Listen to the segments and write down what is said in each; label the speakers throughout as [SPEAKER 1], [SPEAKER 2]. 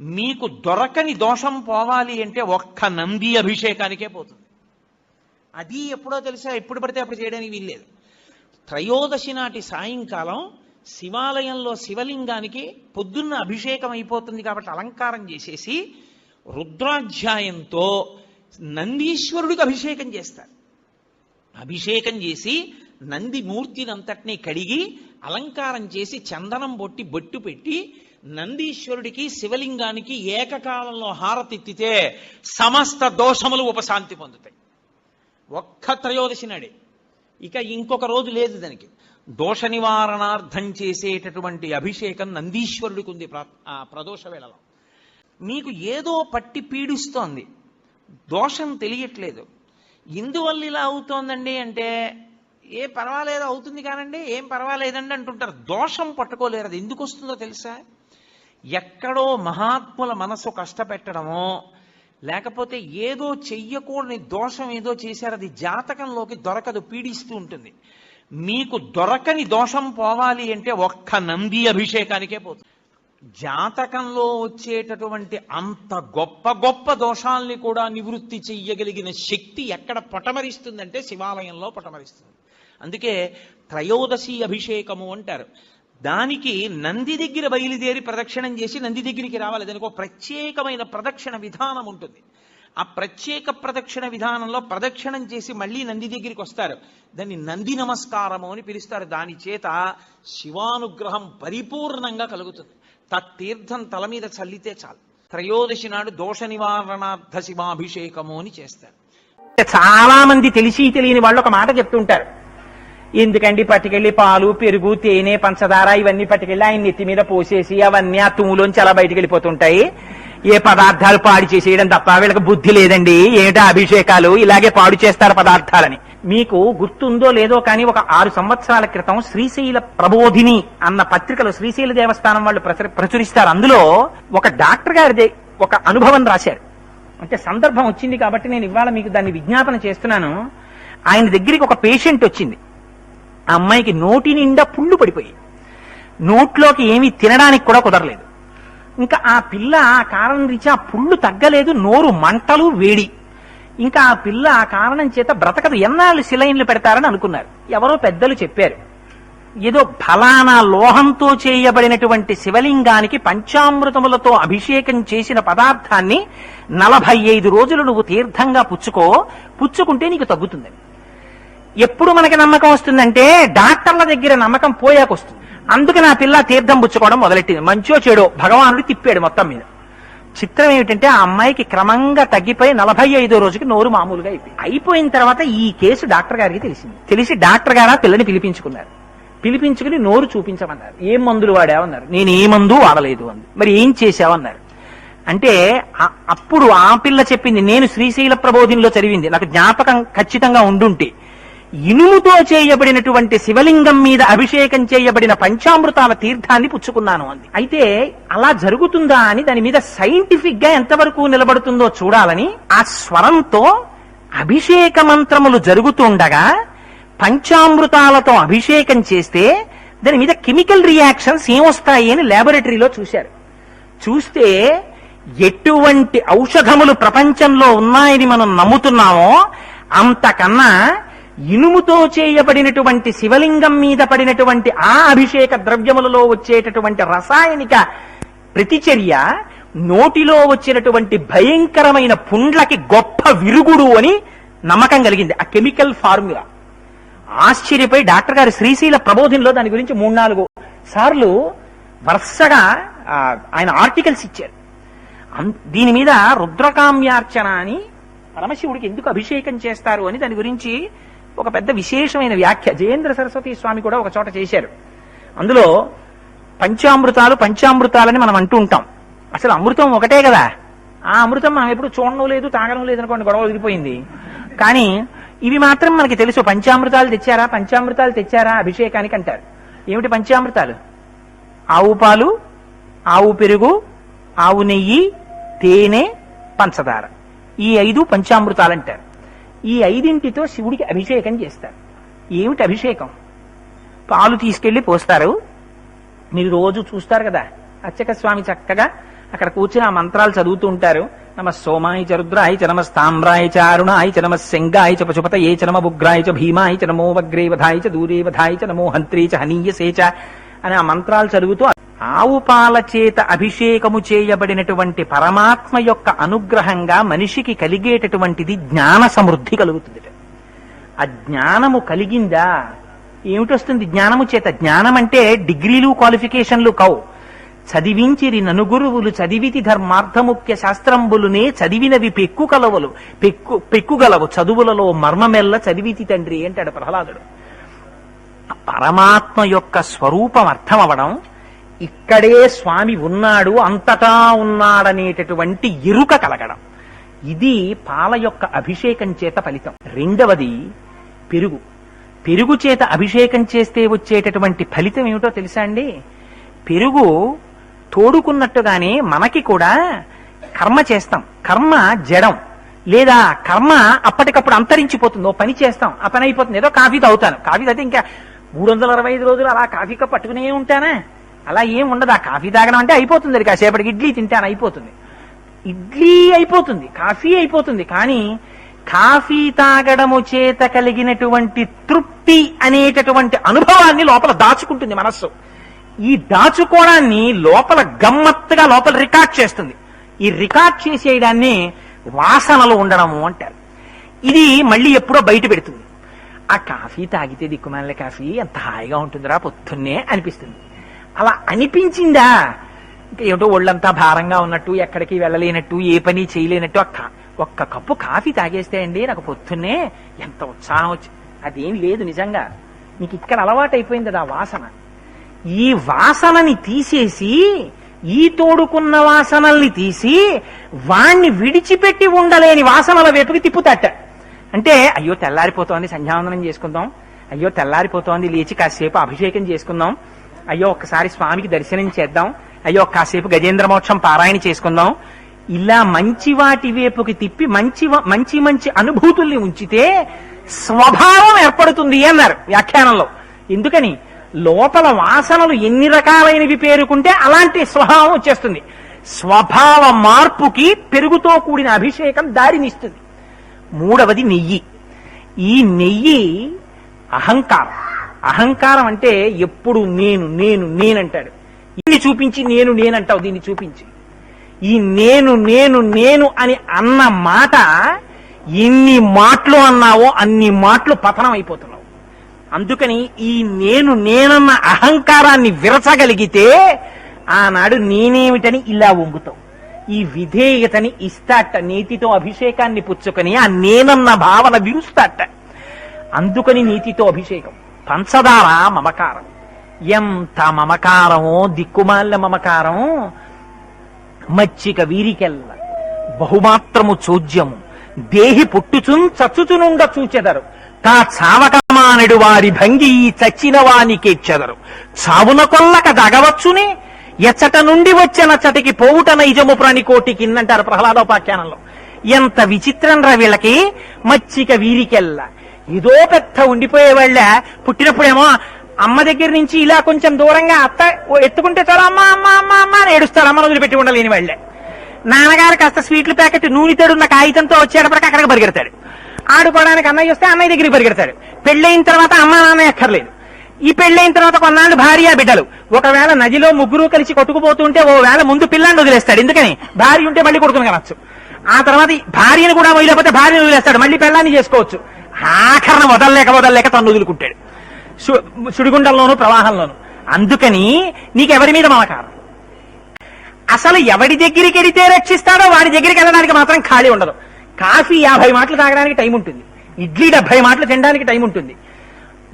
[SPEAKER 1] మీకు దొరకని దోషం పోవాలి అంటే ఒక్క నంది అభిషేకానికే పోతుంది. అది ఎప్పుడో తెలుసా? ఎప్పుడు పడితే అప్పుడు చేయడానికి వీల్లేదు. త్రయోదశి నాటి సాయంకాలం శివాలయంలో శివలింగానికి పొద్దున్న అభిషేకం అయిపోతుంది కాబట్టి అలంకారం చేసేసి రుద్రాధ్యాయంతో నందీశ్వరుడికి అభిషేకం చేస్తారు. అభిషేకం చేసి నంది మూర్తినంతటినీ కడిగి అలంకారం చేసి చందనం బొట్టి బొట్టు పెట్టి నందీశ్వరుడికి శివలింగానికి ఏకకాలంలో హారతిత్తితే సమస్త దోషములు ఉపశాంతి పొందుతాయి. ఒక్క త్రయోదశి నాడే. ఇక ఇంకొక రోజు లేదు దానికి. దోష నివారణార్థం చేసేటటువంటి అభిషేకం నందీశ్వరుడికి ఉంది ప్ర- ఆ ప్రదోష వేళలో. మీకు ఏదో పట్టి పీడిస్తోంది. దోషం తెలియట్లేదు. ఇందువల్ల ఇలా అవుతోందండి అంటే ఏ పర్వాలేదు అవుతుంది కానండి ఏం పర్వాలేదండి అంటుంటారు. దోషం పట్టుకోలేరు. అది ఎందుకు వస్తుందో తెలుసా? ఎక్కడో మహాత్ముల మనసు కష్టపెట్టడమో లేకపోతే ఏదో చెయ్యకూడని దోషం ఏదో చేశారు అది జాతకంలోకి దొరకదు పీడిస్తూ ఉంటుంది. మీకు దొరకని దోషం పోవాలి అంటే ఒక్క నంది అభిషేకానికే పోతుంది. జాతకంలో వచ్చేటటువంటి అంత గొప్ప గొప్ప దోషాల్ని కూడా నివృత్తి చెయ్యగలిగిన శక్తి ఎక్కడ పటమరిస్తుందంటే శివాలయంలో పటమరిస్తుంది. అందుకే త్రయోదశి అభిషేకము అంటారు. దానికి నంది దగ్గర బయలుదేరి ప్రదక్షిణం చేసి నంది దగ్గరికి రావాలి. దానికి ఒక ప్రత్యేకమైన ప్రదక్షిణ విధానం ఉంటుంది. ఆ ప్రత్యేక ప్రదక్షిణ విధానంలో ప్రదక్షిణం చేసి మళ్ళీ నంది దగ్గరికి వస్తారు. దాన్ని నంది నమస్కారము అని పిలుస్తారు. దాని చేత శివానుగ్రహం పరిపూర్ణంగా కలుగుతుంది. తత్తీర్థం తల మీద చల్లితే చాలు. త్రయోదశి నాడు దోష నివారణార్థ శివాభిషేకము అని చేస్తారు.
[SPEAKER 2] చాలా మంది తెలిసి తెలియని వాళ్ళు ఒక మాట చెప్తుంటారు. ఎందుకండి పట్టుకెళ్ళి పాలు పెరుగు తేనె పంచదార ఇవన్నీ పట్టుకెళ్ళి ఆయన నెత్తి మీద పోసేసి అవన్నీ ఆ తుమ్ములోంచి అలా బయటికి వెళ్ళిపోతుంటాయి. ఏ పదార్థాలు పాడు చేసేయడం తప్ప వీళ్ళకి బుద్ధి లేదండి. ఏమిటా అభిషేకాలు? ఇలాగే పాడు చేస్తారు పదార్థాలని. మీకు గుర్తుందో లేదో కానీ ఒక ఆరు సంవత్సరాల క్రితం శ్రీశైల ప్రబోధిని అన్న పత్రికలో శ్రీశైల దేవస్థానం వాళ్ళు ప్రచురిస్తారు. అందులో ఒక డాక్టర్ గారిది ఒక అనుభవం రాశారు. అంటే సందర్భం వచ్చింది కాబట్టి నేను ఇవాళ మీకు దాన్ని విజ్ఞాపన చేస్తున్నాను. ఆయన దగ్గరికి ఒక పేషెంట్ వచ్చింది. ఆ అమ్మాయికి నోటి నిండా పుళ్ళు పడిపోయి. నోట్లోకి ఏమీ తినడానికి కూడా కుదరలేదు. ఇంకా ఆ పిల్ల ఆ కారణం రీత్యా ఆ పుళ్ళు తగ్గలేదు నోరు మంటలు వేడి. ఇంకా ఆ పిల్ల ఆ కారణం చేత బ్రతకదు ఎన్నాళ్ళు సిలైన్లు పెడతారని అనుకున్నారు. ఎవరో పెద్దలు చెప్పారు. ఏదో ఫలానా లోహంతో చేయబడినటువంటి శివలింగానికి పంచామృతములతో అభిషేకం చేసిన పదార్థాన్ని నలభై ఐదు రోజులు నువ్వు తీర్థంగా పుచ్చుకో పుచ్చుకుంటే నీకు తగ్గుతుందని ఎప్పుడు మనకి నమ్మకం వస్తుందంటే డాక్టర్ల దగ్గర నమ్మకం పోయాక వస్తుంది. అందుకే నా పిల్ల తీర్థం పుచ్చుకోవడం మొదలెట్టింది. మంచో చెడో భగవానుడు తిప్పాడు మొత్తం మీద. చిత్రం ఏమిటంటే ఆ అమ్మాయికి క్రమంగా తగ్గిపోయి నలభై ఐదో రోజుకి నోరు మామూలుగా అయిపోయింది అయిపోయిన తర్వాత ఈ కేసు డాక్టర్ గారికి తెలిసింది. తెలిసి డాక్టర్ గారు ఆ పిల్లని పిలిపించుకున్నారు. పిలిపించుకుని నోరు చూపించమన్నారు. ఏం మందులు వాడావన్నారు? నేను ఏ మందు వాడలేదు అంది. మరి ఏం చేశావన్నారు? అంటే అప్పుడు ఆ పిల్ల చెప్పింది నేను శ్రీశైల ప్రబోధినిలో చదివింది. నాకు జ్ఞాపకం ఖచ్చితంగా ఉండుంటే. ఇనుముతో చేయబడినటువంటి శివలింగం మీద అభిషేకం చేయబడిన పంచామృతాల తీర్థాన్ని పుచ్చుకున్నాను అంది. అయితే అలా జరుగుతుందా అని దాని మీద సైంటిఫిక్గా ఎంతవరకు నిలబడుతుందో చూడాలని ఆ స్వరంతో అభిషేక మంత్రములు జరుగుతుండగా పంచామృతాలతో అభిషేకం చేస్తే దాని మీద కెమికల్ రియాక్షన్స్ ఏమొస్తాయి అని ల్యాబొరేటరీలో చూశారు. చూస్తే ఎటువంటి ఔషధములు ప్రపంచంలో ఉన్నాయని మనం నమ్ముతున్నామో అంతకన్నా ఇనుముతో చేయబడినటువంటి శివలింగం మీద పడినటువంటి ఆ అభిషేక ద్రవ్యములలో వచ్చేటటువంటి రసాయనిక ప్రతిచర్య నోటిలో వచ్చినటువంటి భయంకరమైన పుండ్లకి గొప్ప విరుగుడు అని నమ్మకం కలిగింది. ఆ కెమికల్ ఫార్ములా. ఆశ్చర్యపై డాక్టర్ గారు శ్రీశైల ప్రబోధంలో దాని గురించి మూడు నాలుగు సార్లు వరుసగా ఆయన ఆర్టికల్స్ ఇచ్చారు. దీని మీద రుద్రకామ్యార్చన అని పరమశివుడికి ఎందుకు అభిషేకం చేస్తారు అని దాని గురించి ఒక పెద్ద విశేషమైన వ్యాఖ్య. జయేంద్ర సరస్వతి స్వామి కూడా ఒక చోట చేశారు. అందులో పంచామృతాలు పంచామృతాలని మనం అంటూ ఉంటాం. అసలు అమృతం ఒకటే కదా? ఆ అమృతం మనం ఎప్పుడు చూడడం లేదు తాగడం లేదు అనుకోండి గొడవ వదిలిపోయింది కానీ ఇవి మాత్రం మనకి తెలుసు. పంచామృతాలు తెచ్చారా? పంచామృతాలు తెచ్చారా? అభిషేకానికి అంటారు. ఏమిటి పంచామృతాలు? ఆవు పాలు ఆవు పెరుగు ఆవు నెయ్యి తేనె పంచదార. ఈ ఐదు పంచామృతాలు అంటారు ఈ ఐదింటితో శివుడికి అభిషేకం చేస్తారు. ఏమిటి అభిషేకం? పాలు తీసుకెళ్ళి పోస్తారు. మీరు రోజు చూస్తారు కదా అచ్చక స్వామి చక్కగా అక్కడ కూర్చుని ఆ మంత్రాలు చదువుతూ ఉంటారు. నమ సోమాయ చరుద్రాయి రుద్రాయ చ నమ స్తామ్రాయ చ అరుణాయ చ నమ శంగాయ చ పశుపతయే చ నమ ఉగ్రాయ చ భీమాయ చ నమో వగ్రే వధాయ చ దూరే వధాయ చ నమో హంత్రీ చ హనీయసే చ అని ఆ మంత్రాలు చదువుతూ ఆవు పాల చేత అభిషేకము చేయబడినటువంటి పరమాత్మ యొక్క అనుగ్రహంగా మనిషికి కలిగేటటువంటిది జ్ఞాన సమృద్ధి కలుగుతుంది. ఆ జ్ఞానము కలిగిందా? ఏమిటొస్తుంది జ్ఞానము చేత? జ్ఞానం అంటే డిగ్రీలు క్వాలిఫికేషన్లు కవు. చదివించిరి ననుగురువులు చదివితి ధర్మార్థముఖ్య శాస్త్రంబులునే చదివినవి పెక్కు కలవలు. పెక్కు పెక్కుగలవు చదువులలో మర్మమెల్ల చదివితి తండ్రి అంటాడు ప్రహ్లాదుడు. పరమాత్మ యొక్క స్వరూపం అర్థం అవడం ఇక్కడే స్వామి ఉన్నాడు అంతటా ఉన్నాడనేటటువంటి ఎరుక కలగడం. ఇది పాల యొక్క అభిషేకం చేత ఫలితం. రెండవది పెరుగు. పెరుగు చేత అభిషేకం చేస్తే వచ్చేటటువంటి ఫలితం ఏమిటో తెలుసా అండి? పెరుగు తోడుకున్నట్టుగానే మనకి కూడా కర్మ చేస్తాం. కర్మ జడం. లేదా కర్మ అప్పటికప్పుడు అంతరించిపోతుంది. ఓ పని చేస్తాం. ఆ పని అయిపోతుంది. ఏదో కాఫీ తాగుతాను. కాఫీ తాగితే ఇంకా మూడు వందల అరవై ఐదు రోజులు అలా కాఫీ కప్ పట్టుకునే ఉంటానా? అలా ఏం ఉండదు. ఆ కాఫీ తాగడం అంటే అయిపోతుంది అది. కాసేపటికి ఇడ్లీ తింటాను అయిపోతుంది. ఇడ్లీ అయిపోతుంది. కాఫీ అయిపోతుంది. కానీ కాఫీ తాగడము చేత కలిగినటువంటి తృప్తి అనేటటువంటి అనుభవాన్ని లోపల దాచుకుంటుంది మనస్సు. ఈ దాచుకోవడాన్ని లోపల గమ్మత్తుగా లోపల రికార్డ్ చేస్తుంది. ఈ రికార్డ్ చేసేయడాన్ని వాసనలు ఉండడము అంటారు. ఇది మళ్ళీ ఎప్పుడో బయట పెడుతుంది. ఆ కాఫీ తాగితే దిక్కుమాల కాఫీ ఎంత హాయిగా ఉంటుందిరా పొద్దున్నే అనిపిస్తుంది. అలా అనిపించిందా? ఇంకా ఏమిటో ఒళ్ళంతా భారంగా ఉన్నట్టు ఎక్కడికి వెళ్ళలేనట్టు ఏ పని చేయలేనట్టు ఆ ఒక్క కప్పు కాఫీ తాగేస్తే అండి నాకు పొద్దున్నే ఎంత ఉత్సాహం వచ్చి అదేం లేదు నిజంగా. నీకు ఇక్కడ అలవాటు అయిపోయింది ఆ వాసన. ఈ వాసనని తీసేసి ఈ తోడుకున్న వాసనల్ని తీసి వాణ్ణి విడిచిపెట్టి ఉండలేని వాసనల వైపుకి తిప్పుతట. అంటే అయ్యో తెల్లారిపోతోంది సంధ్యావందనం చేసుకుందాం. అయ్యో తెల్లారిపోతోంది లేచి కాసేపు అభిషేకం చేసుకుందాం. అయ్యో ఒక్కసారి స్వామికి దర్శనం చేద్దాం. అయ్యో కాసేపు గజేంద్ర మోక్షం పారాయణ చేసుకుందాం. ఇలా మంచి వాటి వైపుకి తిప్పి మంచి మంచి మంచి అనుభూతుల్ని ఉంచితే స్వభావం ఏర్పడుతుంది అన్నారు వ్యాఖ్యానంలో. ఎందుకని? లోపల వాసనలు ఎన్ని రకాలైనవి పేరుకుంటే అలాంటి స్వభావం వచ్చేస్తుంది. స్వభావ మార్పుకి పెరుగుతో కూడిన అభిషేకం దారినిస్తుంది. మూడవది నెయ్యి. ఈ నెయ్యి అహంకారం. అహంకారం అంటే ఎప్పుడు నేను నేను నేనంటాడు. దీన్ని చూపించి నేను నేనంటావు దీన్ని చూపించి. ఈ నేను నేను నేను అని అన్న మాట ఎన్ని మాటలు అన్నావో అన్ని మాటలు పతనం అయిపోతున్నావు. అందుకని ఈ నేను నేనన్న అహంకారాన్ని విరచగలిగితే ఆనాడు నేనేమిటని ఇలా వంగుతావు. ఈ విధేయతని ఇస్తాట నీతితో అభిషేకాన్ని పుచ్చుకొని ఆ నేనన్న భావన విరుస్తాట అందుకని నీతితో అభిషేకం. పంచదార మమకారం. ఎంత మమకారమో దిక్కుమాల మమకారం మచ్చిక వీరికెల్ల. బహుమాత్రము చోద్యము దేహి పుట్టుచున్ చచ్చుచునుండ చూచెదరు. తా చావకమానడు వారి భంగి చచ్చిన వానికేర్చెదరు చావున కొల్లక దగవచ్చునే ఎచ్చట నుండి వచ్చిన చటికి పోవుట నైజము ప్రాణికోటికి కిందంటారు ప్రహ్లాదోపాఖ్యానంలో. ఎంత విచిత్రం రా వీళ్ళకి మచ్చిక వీరికెల్ల. ఇదో పెద్ద ఉండిపోయే వాళ్ళ. పుట్టినప్పుడేమో అమ్మ దగ్గర నుంచి ఇలా కొంచెం దూరంగా అత్త ఓ ఎత్తుకుంటే చాలా అమ్మ అమ్మ అమ్మ అమ్మ అని ఏడుస్తారు. అమ్మ వదిలిపెట్టి ఉండలేని వాళ్ళే. నాన్నగారు కాస్త స్వీట్లు ప్యాకెట్ నూనె తడున్న కాగితంతో వచ్చేటప్పటికి అక్కడికి పరిగెడతాడు. ఆడుకోవడానికి అన్నయ్య వస్తే అన్నయ్య దగ్గరికి పరిగెడతాడు. పెళ్ళైన తర్వాత అమ్మ నాన్న ఎక్కర్లేదు. ఈ పెళ్ళైన తర్వాత కొన్నాళ్ళు భార్య బిడ్డలు. ఒకవేళ నదిలో ముగ్గురు కలిసి కొట్టుకుపోతుంటే ఓ వేళ ముందు పిల్లాన్ని వదిలేస్తాడు. ఎందుకని? భార్య ఉంటే మళ్ళీ కొడుకుని కనొచ్చు. ఆ తర్వాత భార్యను కూడా వదిలేకపోతే భార్యను వదిలేస్తాడు. మళ్ళీ పెళ్ళాన్ని చేసుకోవచ్చు. ఆఖరణ వదలలేక వదలలేక తను వదులుకుంటాడు. సు- సుడిగుండంలోను ప్రవాహంలోను. అందుకని నీకెవరి మీద మమకారం? అసలు ఎవడి దగ్గరికి వెడితే రక్షిస్తాడో వాడి దగ్గరికి వెళ్ళడానికి మాత్రం ఖాళీ ఉండదు. కాఫీ యాభై మాటలు తాగడానికి టైం ఉంటుంది. ఇడ్లీ డెబ్బై మాటలు తినడానికి టైం ఉంటుంది.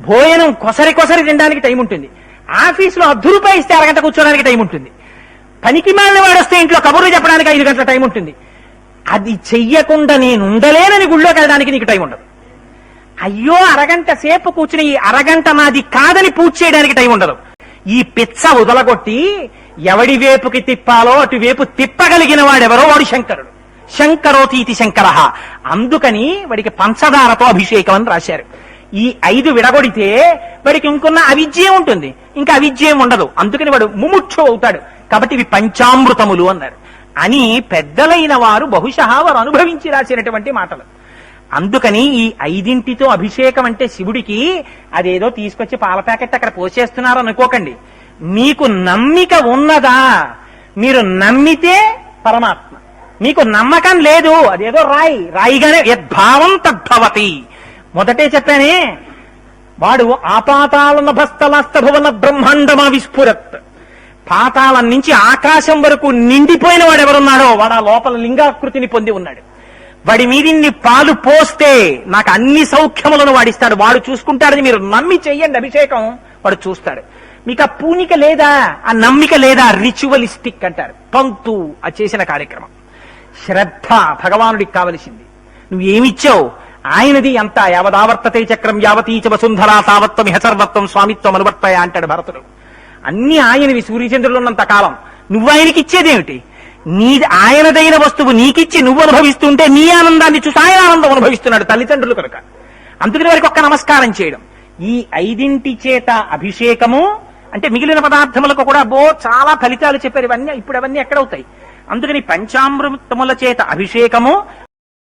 [SPEAKER 2] భోజనం కొసరి కొసరి తినడానికి టైం ఉంటుంది. ఆఫీసులో అర్ధ రూపాయి ఇస్తే అరగంట కూర్చోడానికి టైం ఉంటుంది. పనికి మాలిన వాడు వస్తే ఇంట్లో కబుర్లు చెప్పడానికి ఐదు గంటల టైం ఉంటుంది. అది చెయ్యకుండా నేను ఉండలేనని గుళ్ళోకి వెళ్ళడానికి నీకు టైం ఉండదు. అయ్యో అరగంట సేపు కూర్చుని ఈ అరగంట నాది కాదని పూజ చేయడానికి టైం ఉండదు. ఈ పిచ్చ వదలగొట్టి ఎవడి వేపుకి తిప్పాలో అటు వేపు తిప్పగలిగిన వాడెవరో వాడు శంకరుడు. శంకరోతీతి శంకర. అందుకని వాడికి పంచదారతో అభిషేకం అని రాశారు. ఈ ఐదు విడగొడితే వాడికి ఇంకొన్న అవిద్యం ఉంటుంది. ఇంకా అవిద్యం ఉండదు. అందుకని వాడు ముముక్షు అవుతాడు. కాబట్టి ఇవి పంచామృతములు అన్నారు. అని పెద్దలైన వారు బహుశా వారు అనుభవించి రాసినటువంటి మాటలు. అందుకని ఈ ఐదింటితో అభిషేకం అంటే శివుడికి అదేదో తీసుకొచ్చి పాల ప్యాకెట్ అక్కడ పోసేస్తున్నారు అనుకోకండి. మీకు నమ్మిక ఉన్నదా? మీరు నమ్మితే పరమాత్మ. మీకు నమ్మకం లేదు అదేదో రాయి. రాయిగానే యద్భావం తద్భవతి. మొదటే చెప్పానే వాడు ఆపాతాళన భస్తలాస్త భవన బ్రహ్మాండమా విస్ఫురత్. పాతాళం నుంచి ఆకాశం వరకు నిండిపోయిన వాడు ఎవరున్నాడో వాడు ఆ లోపల లింగాకృతిని పొంది ఉన్నాడు. వాడి మీదిన్ని పాలు పోస్తే నాకు అన్ని సౌఖ్యములను వాడిస్తాడు. వాడు చూసుకుంటాడని మీరు నమ్మి చెయ్యండి అభిషేకం. వాడు చూస్తాడు. మీకు ఆ పూనిక లేదా? ఆ నమ్మిక లేదా? రిచువలిస్టిక్ అంటారు. పంక్తు ఆ చేసిన కార్యక్రమం. శ్రద్ధ భగవానుడికి కావలసింది. నువ్వు ఏమిచ్చావు? ఆయనది అంత యావదావర్తతే చక్రం యావతీచ వసుంధరా తావత్వం సర్వత్వం స్వామిత్వం అనువర్తయ అంటాడు భరతుడు. అన్ని ఆయనవి సూర్యచంద్రులు ఉన్నంత కాలం. నువ్వు ఆయనకి ఇచ్చేదేమిటి నీ ఆయనదైన వస్తువు నీకిచ్చి నువ్వు అనుభవిస్తుంటే నీ ఆనందాన్ని చూసి ఆయన ఆనందం అనుభవిస్తున్నాడు తల్లిదండ్రులు కనుక. అందుకని వారికి ఒక్క నమస్కారం చేయడం. ఈ ఐదింటి చేత అభిషేకము అంటే మిగిలిన పదార్థములకు కూడా బో చాలా ఫలితాలు చెప్పారు ఇవన్నీ ఇప్పుడు అవన్నీ ఎక్కడవుతాయి. అందుకని పంచామృతముల చేత అభిషేకము